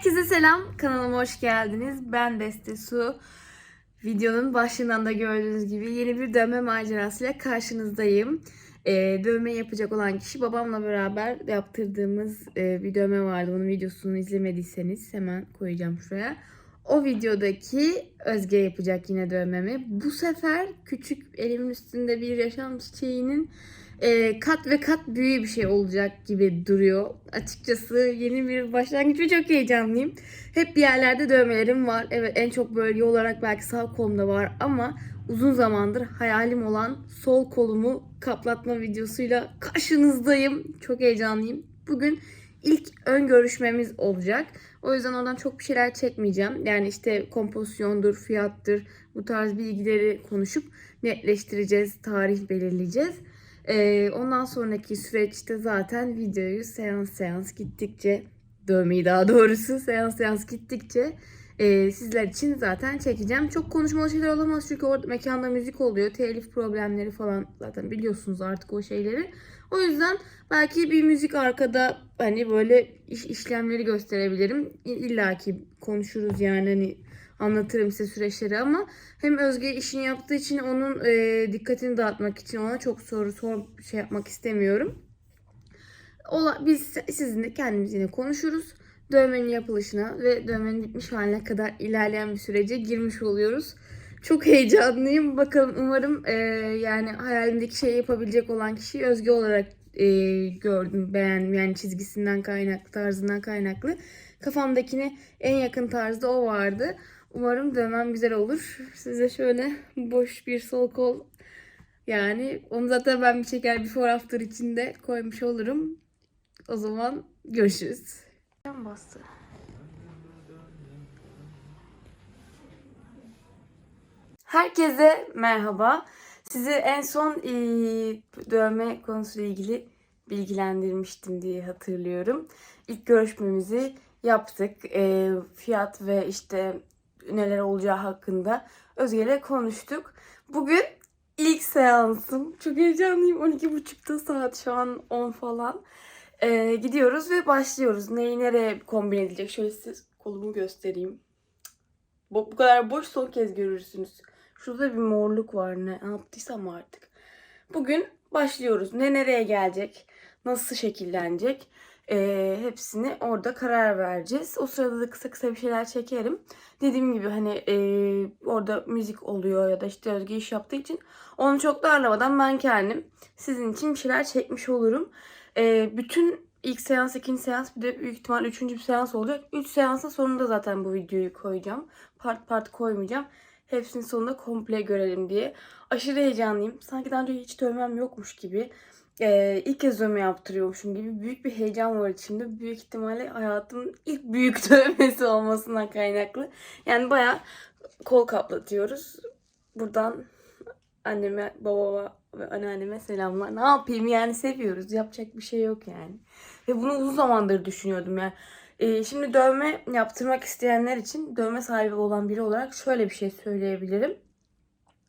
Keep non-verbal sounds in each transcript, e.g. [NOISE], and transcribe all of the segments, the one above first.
Herkese selam. Kanalıma hoş geldiniz. Ben Beste Su. Videonun başından da gördüğünüz gibi yeni bir dövme macerasıyla karşınızdayım. Ee, dövme yapacak olan kişi babamla beraber yaptırdığımız e, bir dövme vardı. Onun videosunu izlemediyseniz hemen koyacağım şuraya. O videodaki Özge yapacak yine dövmemi. Bu sefer küçük elimin üstünde bir yaşam çiçeğinin e, kat ve kat büyük bir şey olacak gibi duruyor. Açıkçası yeni bir başlangıç çok heyecanlıyım. Hep bir yerlerde dövmelerim var. Evet en çok bölge olarak belki sağ kolumda var ama uzun zamandır hayalim olan sol kolumu kaplatma videosuyla karşınızdayım. Çok heyecanlıyım. Bugün ilk ön görüşmemiz olacak. O yüzden oradan çok bir şeyler çekmeyeceğim. Yani işte kompozisyondur, fiyattır bu tarz bilgileri konuşup netleştireceğiz, tarih belirleyeceğiz. Ee, ondan sonraki süreçte zaten videoyu seans seans gittikçe dövmeyi daha doğrusu seans seans gittikçe e, sizler için zaten çekeceğim. Çok konuşmalı şeyler olamaz çünkü orada mekanda müzik oluyor. Telif problemleri falan zaten biliyorsunuz artık o şeyleri. O yüzden belki bir müzik arkada hani böyle iş, işlemleri gösterebilirim. İlla ki konuşuruz yani hani anlatırım size süreçleri ama hem Özge işini yaptığı için onun e, dikkatini dağıtmak için ona çok soru sor şey yapmak istemiyorum. Ola, biz sizinle kendimiz yine konuşuruz. Dövmenin yapılışına ve dövmenin bitmiş haline kadar ilerleyen bir sürece girmiş oluyoruz. Çok heyecanlıyım. Bakalım umarım e, yani hayalimdeki şeyi yapabilecek olan kişiyi Özge olarak e, gördüm, beğendim. Yani çizgisinden kaynaklı, tarzından kaynaklı. Kafamdakine en yakın tarzda o vardı. Umarım dövmem güzel olur. Size şöyle boş bir sol kol yani onu zaten ben bir çeker before after içinde koymuş olurum. O zaman görüşürüz. Bastı. Herkese merhaba. Sizi en son e, dövme konusuyla ilgili bilgilendirmiştim diye hatırlıyorum. İlk görüşmemizi yaptık. E, fiyat ve işte neler olacağı hakkında Özge'yle konuştuk. Bugün ilk seansım. Çok heyecanlıyım. 12.30'da saat şu an 10 falan. E, gidiyoruz ve başlıyoruz. Neyi nereye kombin edilecek? Şöyle size kolumu göstereyim. Bu, bu kadar boş son kez görürsünüz. Şurada bir morluk var ne yaptıysam artık. Bugün başlıyoruz. Ne nereye gelecek? Nasıl şekillenecek? Ee, hepsini orada karar vereceğiz. O sırada da kısa kısa bir şeyler çekerim. Dediğim gibi hani e, orada müzik oluyor ya da işte Özge iş yaptığı için onu çok darlamadan ben kendim sizin için bir şeyler çekmiş olurum. Ee, bütün ilk seans, ikinci seans bir de büyük ihtimal üçüncü bir seans olacak. Üç seansın sonunda zaten bu videoyu koyacağım. Part part koymayacağım. Hepsinin sonunda komple görelim diye. Aşırı heyecanlıyım. Sanki daha önce hiç dövmem yokmuş gibi. Ee, ilk kez dövme yaptırıyormuşum gibi. Büyük bir heyecan var içimde. Büyük ihtimalle hayatımın ilk büyük [LAUGHS] dövmesi olmasından kaynaklı. Yani baya kol kaplatıyoruz. Buradan anneme, babama ve anneanneme selamlar. Ne yapayım yani seviyoruz. Yapacak bir şey yok yani. Ve bunu uzun zamandır düşünüyordum yani. Ee, şimdi dövme yaptırmak isteyenler için dövme sahibi olan biri olarak şöyle bir şey söyleyebilirim.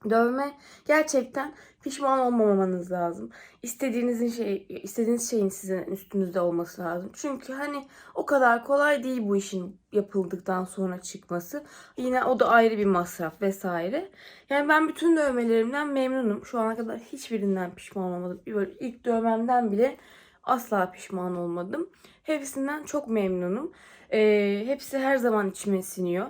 Dövme gerçekten pişman olmamanız lazım. İstediğinizin şey, istediğiniz şeyin sizin üstünüzde olması lazım. Çünkü hani o kadar kolay değil bu işin yapıldıktan sonra çıkması. Yine o da ayrı bir masraf vesaire. Yani ben bütün dövmelerimden memnunum. Şu ana kadar hiçbirinden pişman olmadım. Böyle ilk dövmemden bile asla pişman olmadım. Hepsinden çok memnunum. Ee, hepsi her zaman içime siniyor.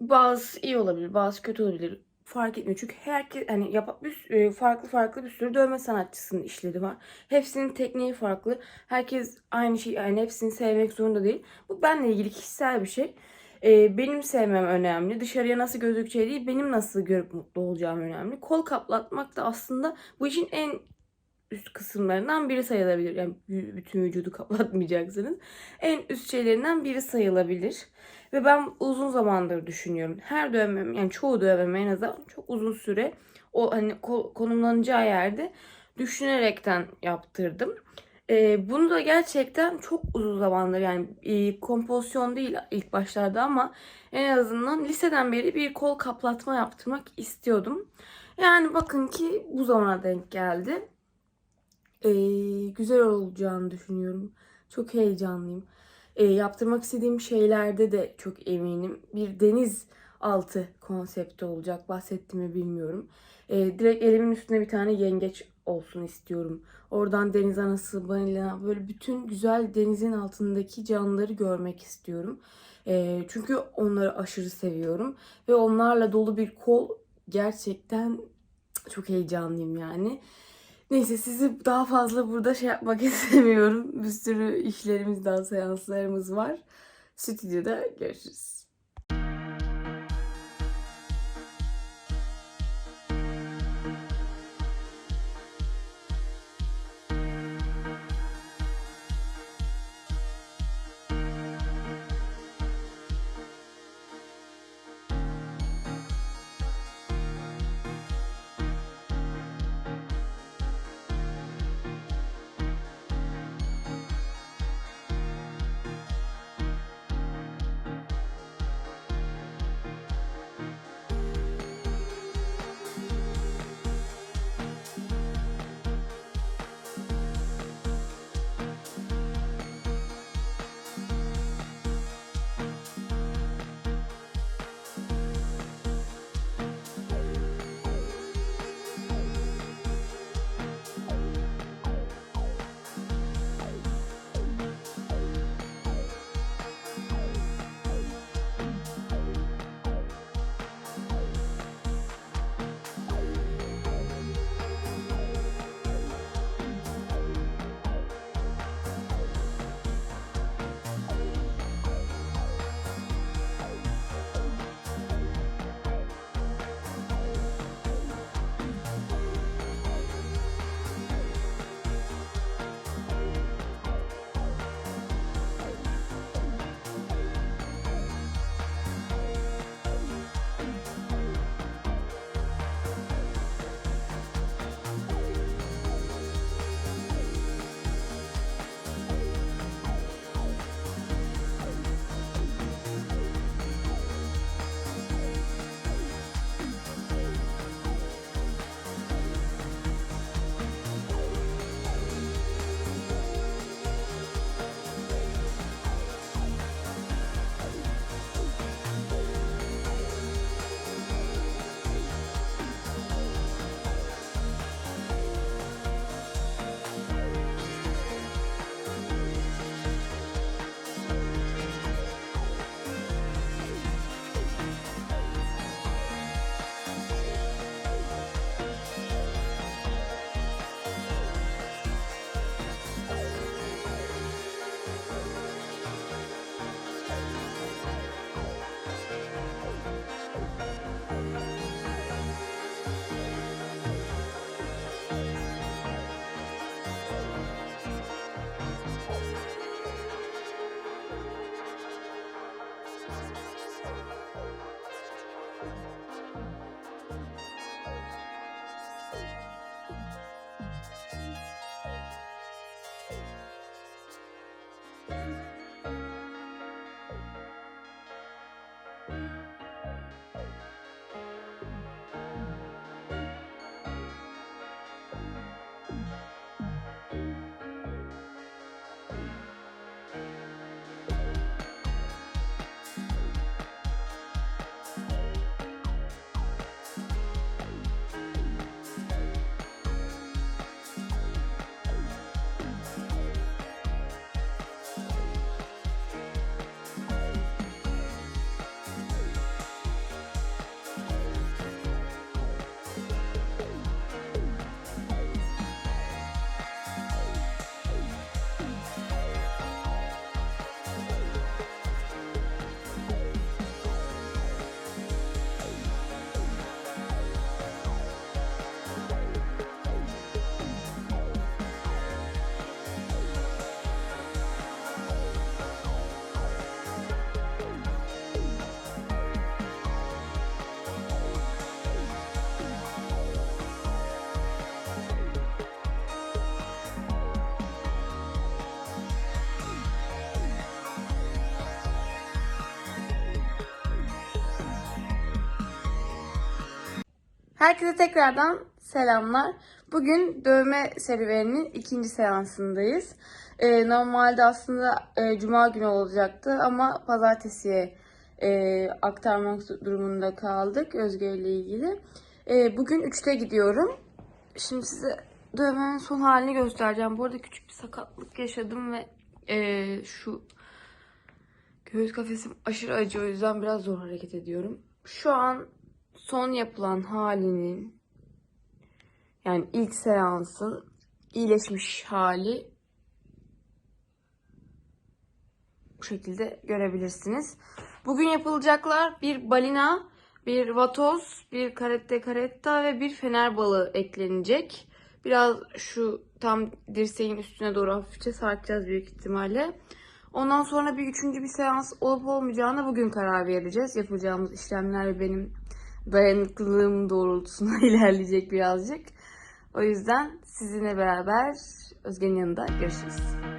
Bazı iyi olabilir, bazı kötü olabilir. Fark etmiyor. Çünkü herkes hani yap bir, e, farklı farklı bir sürü dövme sanatçısının işleri var. Hepsinin tekniği farklı. Herkes aynı şey yani hepsini sevmek zorunda değil. Bu benle ilgili kişisel bir şey. Ee, benim sevmem önemli. Dışarıya nasıl gözükeceği değil, benim nasıl görüp mutlu olacağım önemli. Kol kaplatmak da aslında bu işin en üst kısımlarından biri sayılabilir. Yani bütün vücudu [LAUGHS] kaplatmayacaksınız. En üst şeylerinden biri sayılabilir. Ve ben uzun zamandır düşünüyorum. Her dövmem yani çoğu dövmem en azından çok uzun süre o hani konumlanacağı yerde düşünerekten yaptırdım. Ee, bunu da gerçekten çok uzun zamandır yani e, kompozisyon değil ilk başlarda ama en azından liseden beri bir kol kaplatma yaptırmak istiyordum. Yani bakın ki bu zamana denk geldi e, güzel olacağını düşünüyorum. Çok heyecanlıyım. E, yaptırmak istediğim şeylerde de çok eminim. Bir deniz altı konsepti olacak. Bahsettiğimi bilmiyorum. E, direkt elimin üstüne bir tane yengeç olsun istiyorum. Oradan deniz anası, balina böyle bütün güzel denizin altındaki canlıları görmek istiyorum. E, çünkü onları aşırı seviyorum. Ve onlarla dolu bir kol gerçekten çok heyecanlıyım yani. Neyse sizi daha fazla burada şey yapmak [LAUGHS] istemiyorum. Bir sürü işlerimiz daha seanslarımız var. Stüdyoda görüşürüz. Herkese tekrardan selamlar. Bugün dövme serüveninin ikinci seansındayız. Ee, normalde aslında e, cuma günü olacaktı ama pazartesiye e, aktarmak durumunda kaldık Özge ile ilgili. E, bugün 3'te gidiyorum. Şimdi size dövmenin son halini göstereceğim. Bu arada küçük bir sakatlık yaşadım ve e, şu göğüs kafesim aşırı acıyor. O yüzden biraz zor hareket ediyorum. Şu an son yapılan halinin yani ilk seansın iyileşmiş hali bu şekilde görebilirsiniz. Bugün yapılacaklar bir balina, bir vatoz, bir karette karetta ve bir fener balığı eklenecek. Biraz şu tam dirseğin üstüne doğru hafifçe sarkacağız büyük ihtimalle. Ondan sonra bir üçüncü bir seans olup olmayacağına bugün karar vereceğiz. Yapacağımız işlemler ve benim dayanıklılığım doğrultusunda [LAUGHS] ilerleyecek birazcık. O yüzden sizinle beraber Özge'nin yanında görüşürüz.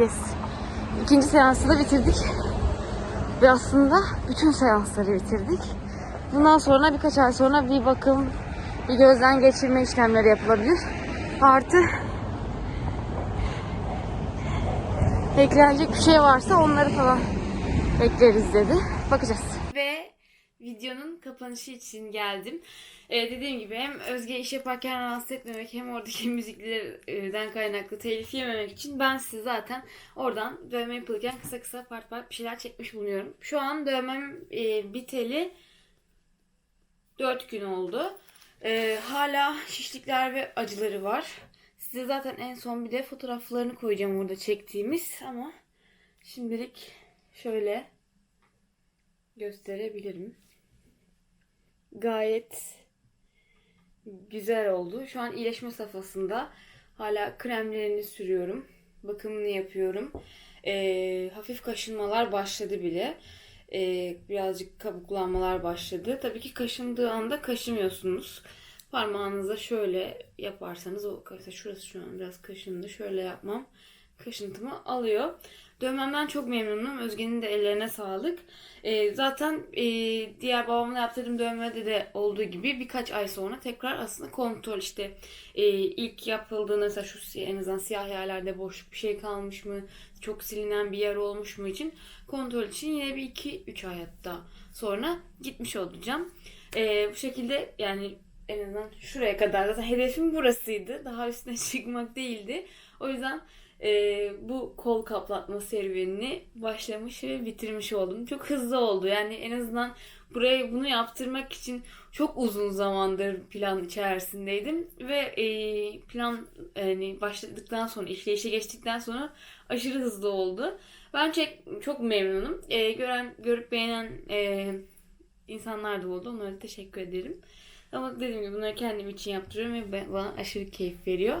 Yes. İkinci seansı da bitirdik. Ve aslında bütün seansları bitirdik. Bundan sonra birkaç ay sonra bir bakım, bir gözden geçirme işlemleri yapılabilir. Artı eklenecek bir şey varsa onları falan ekleriz dedi. Bakacağız. Ve videonun kapanışı için geldim. Ee, dediğim gibi hem Özge iş yaparken rahatsız etmemek hem oradaki [LAUGHS] müziklerden kaynaklı telif yememek için ben size zaten oradan dövme yapılırken kısa kısa part part bir şeyler çekmiş bulunuyorum. Şu an dövmem e, biteli 4 gün oldu. Ee, hala şişlikler ve acıları var. Size zaten en son bir de fotoğraflarını koyacağım orada çektiğimiz ama şimdilik şöyle gösterebilirim. Gayet güzel oldu. Şu an iyileşme safhasında. Hala kremlerini sürüyorum. Bakımını yapıyorum. Ee, hafif kaşınmalar başladı bile. Ee, birazcık kabuklanmalar başladı. Tabii ki kaşındığı anda kaşımıyorsunuz. Parmağınıza şöyle yaparsanız o mesela şurası şu an biraz kaşındı. Şöyle yapmam kaşıntımı alıyor. Dövmemden çok memnunum. Özge'nin de ellerine sağlık. Ee, zaten e, diğer babamla yaptırdığım dövmede de olduğu gibi birkaç ay sonra tekrar aslında kontrol işte e, ilk yapıldığında mesela şu en azından siyah yerlerde boşluk bir şey kalmış mı çok silinen bir yer olmuş mu için kontrol için yine bir 2-3 ay hatta sonra gitmiş olacağım. E, bu şekilde yani en azından şuraya kadar zaten hedefim burasıydı. Daha üstüne [LAUGHS] çıkmak değildi. O yüzden e, bu kol kaplatma serüvenini başlamış ve bitirmiş oldum. Çok hızlı oldu. Yani en azından buraya bunu yaptırmak için çok uzun zamandır plan içerisindeydim ve e, plan yani başladıktan sonra işleyişe geçtikten sonra aşırı hızlı oldu. Ben çok, çok memnunum. E, gören görüp beğenen e, insanlar da oldu. Onlara teşekkür ederim. Ama dediğim gibi bunları kendim için yaptırıyorum ve bana aşırı keyif veriyor.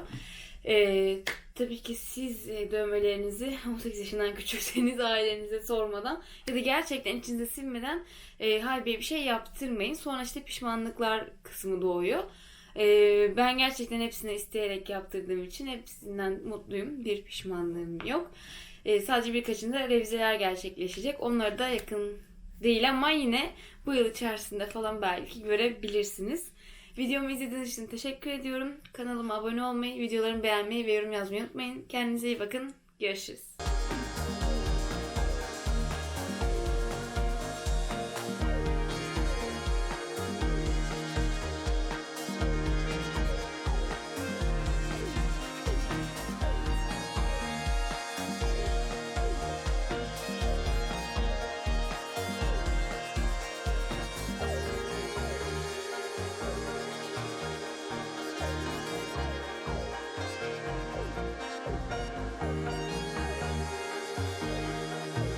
Ee, tabii ki siz e, dövmelerinizi [LAUGHS] 18 yaşından küçükseniz ailenize sormadan ya da gerçekten içinize sinmeden e, halbuki bir şey yaptırmayın. Sonra işte pişmanlıklar kısmı doğuyor. Ee, ben gerçekten hepsini isteyerek yaptırdığım için hepsinden mutluyum. Bir pişmanlığım yok. Ee, sadece birkaçında revizeler gerçekleşecek. Onları da yakın değil ama yine bu yıl içerisinde falan belki görebilirsiniz. Videomu izlediğiniz için teşekkür ediyorum. Kanalıma abone olmayı, videolarımı beğenmeyi ve yorum yazmayı unutmayın. Kendinize iyi bakın. Görüşürüz.